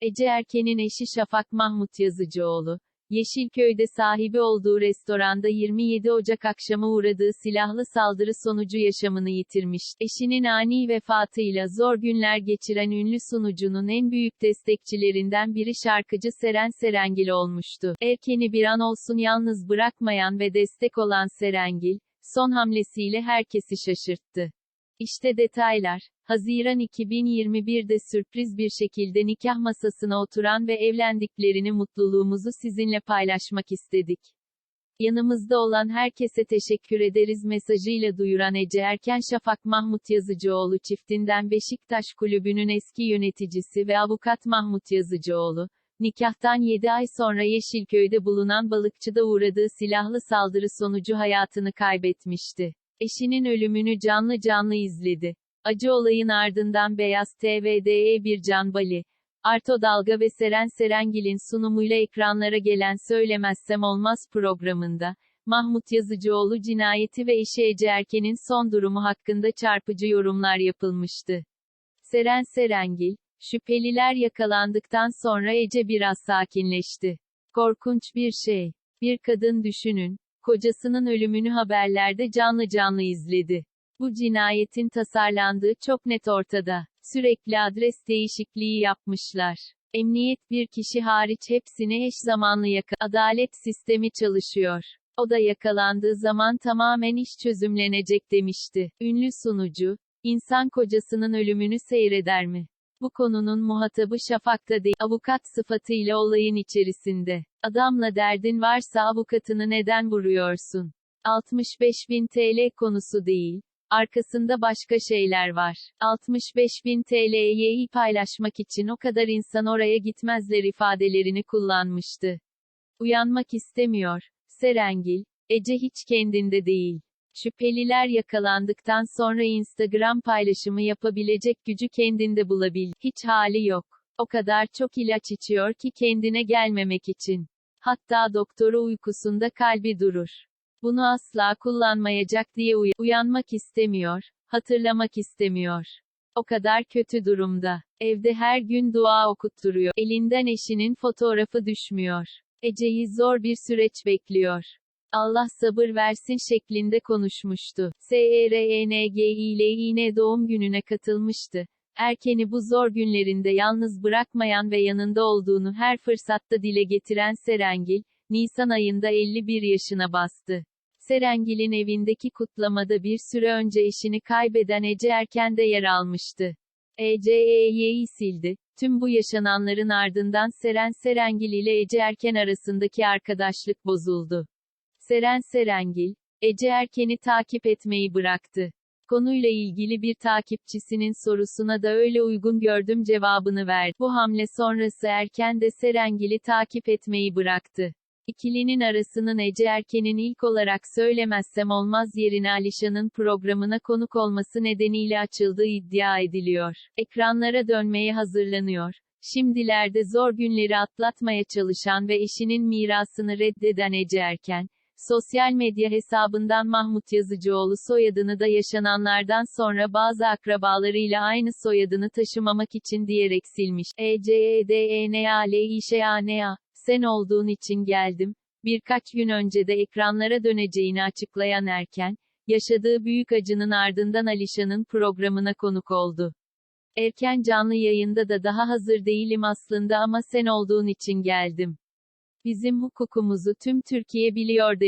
Ece Erken'in eşi Şafak Mahmut Yazıcıoğlu, Yeşilköy'de sahibi olduğu restoranda 27 Ocak akşamı uğradığı silahlı saldırı sonucu yaşamını yitirmiş. Eşinin ani vefatıyla zor günler geçiren ünlü sunucunun en büyük destekçilerinden biri şarkıcı Seren Serengil olmuştu. Erken'i bir an olsun yalnız bırakmayan ve destek olan Serengil, son hamlesiyle herkesi şaşırttı. İşte detaylar. Haziran 2021'de sürpriz bir şekilde nikah masasına oturan ve evlendiklerini mutluluğumuzu sizinle paylaşmak istedik. Yanımızda olan herkese teşekkür ederiz mesajıyla duyuran Ece Erken Şafak Mahmut Yazıcıoğlu çiftinden Beşiktaş Kulübü'nün eski yöneticisi ve avukat Mahmut Yazıcıoğlu, nikahtan 7 ay sonra Yeşilköy'de bulunan balıkçıda uğradığı silahlı saldırı sonucu hayatını kaybetmişti. Eşinin ölümünü canlı canlı izledi. Acı olayın ardından Beyaz TV'de bir Can Bali, Arto Dalga ve Seren Serengil'in sunumuyla ekranlara gelen Söylemezsem Olmaz programında, Mahmut Yazıcıoğlu cinayeti ve eşi Ece Erken'in son durumu hakkında çarpıcı yorumlar yapılmıştı. Seren Serengil, şüpheliler yakalandıktan sonra Ece biraz sakinleşti. Korkunç bir şey. Bir kadın düşünün, kocasının ölümünü haberlerde canlı canlı izledi. Bu cinayetin tasarlandığı çok net ortada. Sürekli adres değişikliği yapmışlar. Emniyet bir kişi hariç hepsini eş zamanlı yaka. Adalet sistemi çalışıyor. O da yakalandığı zaman tamamen iş çözümlenecek demişti. Ünlü sunucu, insan kocasının ölümünü seyreder mi? Bu konunun muhatabı Şafak'ta değil, avukat sıfatıyla olayın içerisinde. Adamla derdin varsa avukatını neden vuruyorsun? 65 bin TL konusu değil. Arkasında başka şeyler var. 65 bin TL'yi paylaşmak için o kadar insan oraya gitmezler ifadelerini kullanmıştı. Uyanmak istemiyor. Serengil, Ece hiç kendinde değil. Şüpheliler yakalandıktan sonra Instagram paylaşımı yapabilecek gücü kendinde bulabil. Hiç hali yok. O kadar çok ilaç içiyor ki kendine gelmemek için. Hatta doktoru uykusunda kalbi durur. Bunu asla kullanmayacak diye uy uyanmak istemiyor, hatırlamak istemiyor. O kadar kötü durumda. Evde her gün dua okutturuyor. Elinden eşinin fotoğrafı düşmüyor. Ece'yi zor bir süreç bekliyor. Allah sabır versin şeklinde konuşmuştu. SRENG ile yine doğum gününe katılmıştı. Erken'i bu zor günlerinde yalnız bırakmayan ve yanında olduğunu her fırsatta dile getiren Serengil, Nisan ayında 51 yaşına bastı. Serengil'in evindeki kutlamada bir süre önce eşini kaybeden Ece Erken de yer almıştı. ECE'yi sildi. Tüm bu yaşananların ardından Seren Serengil ile Ece Erken arasındaki arkadaşlık bozuldu. Seren Serengil, Ece Erken'i takip etmeyi bıraktı. Konuyla ilgili bir takipçisinin sorusuna da öyle uygun gördüm cevabını verdi. Bu hamle sonrası Erken de Serengil'i takip etmeyi bıraktı. İkilinin arasının Ece Erken'in ilk olarak söylemezsem olmaz yerine Alişan'ın programına konuk olması nedeniyle açıldığı iddia ediliyor. Ekranlara dönmeye hazırlanıyor. Şimdilerde zor günleri atlatmaya çalışan ve eşinin mirasını reddeden Ece Erken, sosyal medya hesabından Mahmut Yazıcıoğlu soyadını da yaşananlardan sonra bazı akrabalarıyla aynı soyadını taşımamak için diyerek silmiş. E C E D E N A L İ Ş A N A sen olduğun için geldim. Birkaç gün önce de ekranlara döneceğini açıklayan Erken, yaşadığı büyük acının ardından Alişan'ın programına konuk oldu. Erken canlı yayında da daha hazır değilim aslında ama sen olduğun için geldim. Bizim hukukumuzu tüm Türkiye biliyor demiş.